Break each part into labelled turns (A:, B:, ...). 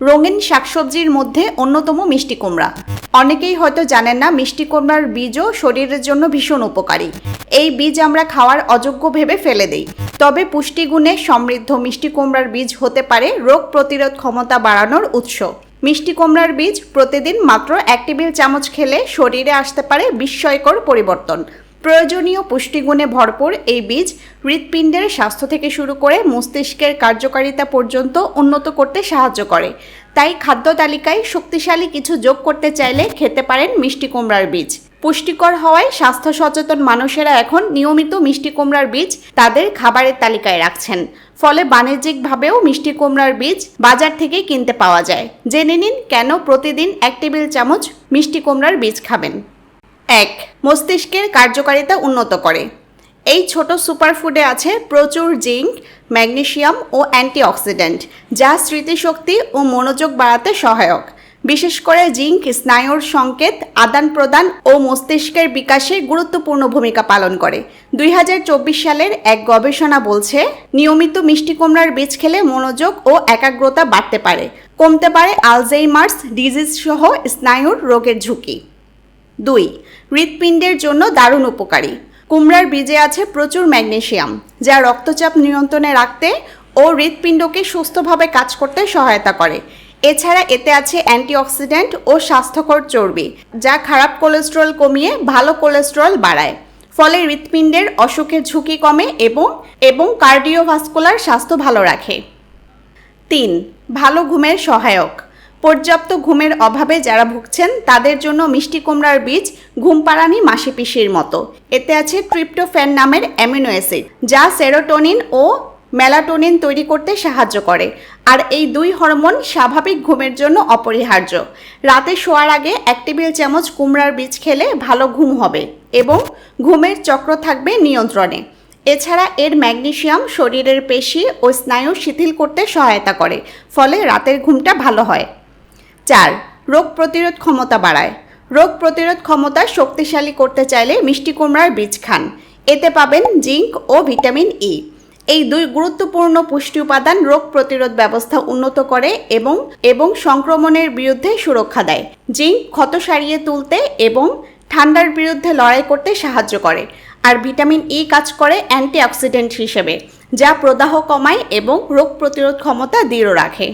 A: রঙিন শাকসবজির মধ্যে অন্যতম মিষ্টি কুমড়া। অনেকেই হয়তো জানেন না মিষ্টি কুমড়ার বীজও শরীরের জন্য ভীষণ উপকারী। এই বীজ আমরা খাওয়ার অযোগ্য ভেবে ফেলে দেই। তবে পুষ্টিগুণে সমৃদ্ধ মিষ্টি কুমড়ার বীজ হতে পারে রোগ প্রতিরোধ ক্ষমতা বাড়ানোর উৎস। মিষ্টি কুমড়ার বীজ প্রতিদিন মাত্র এক টেবিল চামচ খেলে শরীরে আসতে পারে বিস্ময়কর পরিবর্তন। প্রয়োজনীয় পুষ্টিগুণে ভরপুর এই বীজ হৃৎপিণ্ডের স্বাস্থ্য থেকে শুরু করে মস্তিষ্কের কার্যকারিতা পর্যন্ত উন্নত করতে সাহায্য করে। তাই খাদ্য তালিকায় শক্তিশালী কিছু যোগ করতে চাইলে খেতে পারেন মিষ্টি কুমড়ার বীজ। পুষ্টিকর হওয়ায় স্বাস্থ্য সচেতন মানুষেরা এখন নিয়মিত মিষ্টি কুমড়ার বীজ তাদের খাবারের তালিকায় রাখছেন। ফলে বাণিজ্যিকভাবেও মিষ্টি কুমড়ার বীজ বাজার থেকেই কিনতে পাওয়া যায়। জেনে নিন কেন প্রতিদিন এক টেবিল চামচ মিষ্টি কুমড়ার বীজ খাবেন। এক, মস্তিষ্কের কার্যকারিতা উন্নত করে। এই ছোট সুপারফুডে আছে প্রচুর জিঙ্ক, ম্যাগনেশিয়াম ও অ্যান্টিঅক্সিডেন্ট, যা স্মৃতিশক্তি ও মনোযোগ বাড়াতে সহায়ক। বিশেষ করে জিঙ্ক, স্নায়ুর সংকেত, আদান প্রদান ও মস্তিষ্কের বিকাশে গুরুত্বপূর্ণ ভূমিকা পালন করে। দুই হাজার চব্বিশ সালের এক গবেষণা বলছে, নিয়মিত মিষ্টি কুমড়ার বীজ খেলে মনোযোগ ও একাগ্রতা বাড়তে পারে। কমতে পারে আলজেইমার্স ডিজিজ সহ স্নায়ুর রোগের ঝুঁকি। দুই, হৃৎপিণ্ডের জন্য দারুণ উপকারী। কুমড়ার বীজে আছে প্রচুর ম্যাগনেসিয়াম যা রক্তচাপ নিয়ন্ত্রণে রাখতে ও হৃৎপিণ্ডকে সুস্থভাবে কাজ করতে সহায়তা করে। এছাড়া এতে আছে অ্যান্টিঅক্সিডেন্ট ও স্বাস্থ্যকর চর্বি, যা খারাপ কোলেস্ট্রল কমিয়ে ভালো কোলেস্ট্রল বাড়ায়। ফলে হৃৎপিণ্ডের অসুখের ঝুঁকি কমে এবং এবং কার্ডিওভাস্কুলার স্বাস্থ্য ভালো রাখে। তিন, ভালো ঘুমের সহায়ক। পর্যাপ্ত ঘুমের অভাবে যারা ভুগছেন, তাদের জন্য মিষ্টি কুমড়ার বীজ ঘুম পাড়ানি মাসি পিসির মতো। এতে আছে ট্রিপ্টোফ্যান নামের অ্যামিনো অ্যাসিড, যা সেরোটোনিন ও মেলাটোনিন তৈরি করতে সাহায্য করে। আর এই দুই হরমোন স্বাভাবিক ঘুমের জন্য অপরিহার্য। রাতে শোয়ার আগে এক টেবিল চামচ কুমড়ার বীজ খেলে ভালো ঘুম হবে এবং ঘুমের চক্র থাকবে নিয়ন্ত্রণে। এছাড়া এর ম্যাগনেসিয়াম শরীরের পেশি ও স্নায়ু শিথিল করতে সহায়তা করে, ফলে রাতের ঘুমটা ভালো হয়। চার, রোগ প্রতিরোধ ক্ষমতা বাড়ায়। রোগ প্রতিরোধ ক্ষমতা শক্তিশালী করতে চাইলে মিষ্টি কুমড়ার বীজ খান। এতে পাবেন জিঙ্ক ও ভিটামিন ই। এই দুই গুরুত্বপূর্ণ পুষ্টি উপাদান রোগ প্রতিরোধ ব্যবস্থা উন্নত করে এবং এবং সংক্রমণের বিরুদ্ধে সুরক্ষা দেয়। জিঙ্ক ক্ষত সারিয়ে তুলতে এবং ঠান্ডার বিরুদ্ধে লড়াই করতে সাহায্য করে। আর ভিটামিন ই কাজ করে অ্যান্টিঅক্সিডেন্ট হিসেবে, যা প্রদাহ কমায় এবং রোগ প্রতিরোধ ক্ষমতা দৃঢ় রাখে।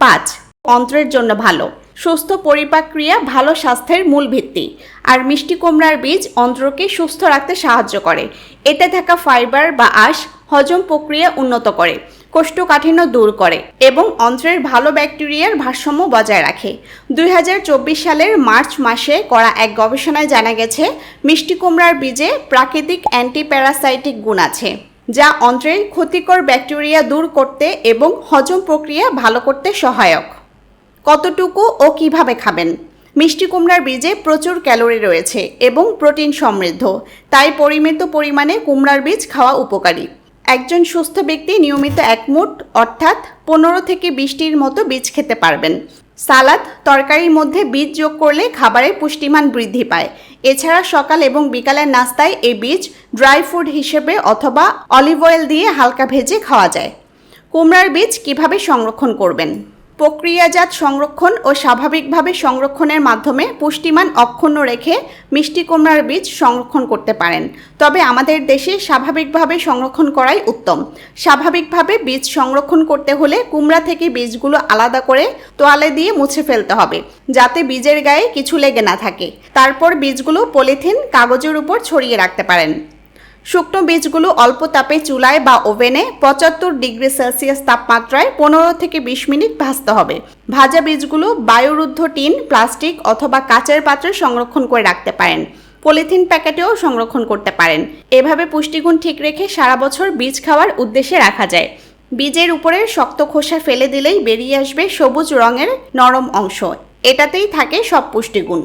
A: পাঁচ অন্ত্রের জন্য ভালো। সুস্থ পরিপাক ক্রিয়া ভালো স্বাস্থ্যের মূল ভিত্তি। আর মিষ্টি কুমড়ার বীজ অন্ত্রকে সুস্থ রাখতে সাহায্য করে। এতে থাকা ফাইবার বা আঁশ হজম প্রক্রিয়া উন্নত করে, কোষ্ঠকাঠিন্য দূর করে এবং অন্ত্রের ভালো ব্যাকটেরিয়ার ভারসাম্য বজায় রাখে। দুই হাজার চব্বিশ সালের মার্চ মাসে করা এক গবেষণায় জানা গেছে, মিষ্টি কুমড়ার বীজে প্রাকৃতিক অ্যান্টিপ্যারাসাইটিক গুণ আছে, যা অন্ত্রের ক্ষতিকর ব্যাকটেরিয়া দূর করতে এবং হজম প্রক্রিয়া ভালো করতে সহায়ক। কতটুকু ও কীভাবে খাবেন? মিষ্টি কুমড়ার বীজে প্রচুর ক্যালোরি রয়েছে এবং প্রোটিন সমৃদ্ধ। তাই পরিমিত পরিমাণে কুমড়ার বীজ খাওয়া উপকারী। একজন সুস্থ ব্যক্তি নিয়মিত এক মুঠ, অর্থাৎ পনেরো থেকে বিশটির মতো বীজ খেতে পারবেন। সালাদ, তরকারির মধ্যে বীজ যোগ করলে খাবারের পুষ্টিমান বৃদ্ধি পায়। এছাড়া সকাল এবং বিকালের নাস্তায় এই বীজ ড্রাই ফুড হিসেবে অথবা অলিভ অয়েল দিয়ে হালকা ভেজে খাওয়া যায়। কুমড়ার বীজ কীভাবে সংরক্ষণ করবেন? প্রক্রিয়াজাত সংরক্ষণ ও স্বাভাবিকভাবে সংরক্ষণের মাধ্যমে পুষ্টিমান অক্ষুণ্ণ রেখে মিষ্টি কুমড়ার বীজ সংরক্ষণ করতে পারেন। তবে আমাদের দেশে স্বাভাবিকভাবে সংরক্ষণ করাই উত্তম। স্বাভাবিকভাবে বীজ সংরক্ষণ করতে হলে কুমড়া থেকে বীজগুলো আলাদা করে তোয়ালে দিয়ে মুছে ফেলতে হবে, যাতে বীজের গায়ে কিছু লেগে না থাকে। তারপর বীজগুলো পলিথিন, কাগজের উপর ছড়িয়ে রাখতে পারেন। শুকনো বীজগুলো অল্প তাপে চুলায় বা ওভেনে পঁচাত্তর ডিগ্রি সেলসিয়াস তাপমাত্রায় পনেরো থেকে বিশ মিনিট ভাজতে হবে। ভাজা বীজগুলো বায়ুরুদ্ধ টিন, প্লাস্টিক অথবা কাচের পাত্রে সংরক্ষণ করে রাখতে পারেন। পলিথিন প্যাকেটেও সংরক্ষণ করতে পারেন। এভাবে পুষ্টিগুণ ঠিক রেখে সারা বছর বীজ খাওয়ার উদ্দেশ্যে রাখা যায়। বীজের উপরে শক্ত খোসা ফেলে দিলেই বেরিয়ে আসবে সবুজ রঙের নরম অংশ। এটাতেই থাকে সব পুষ্টিগুণ।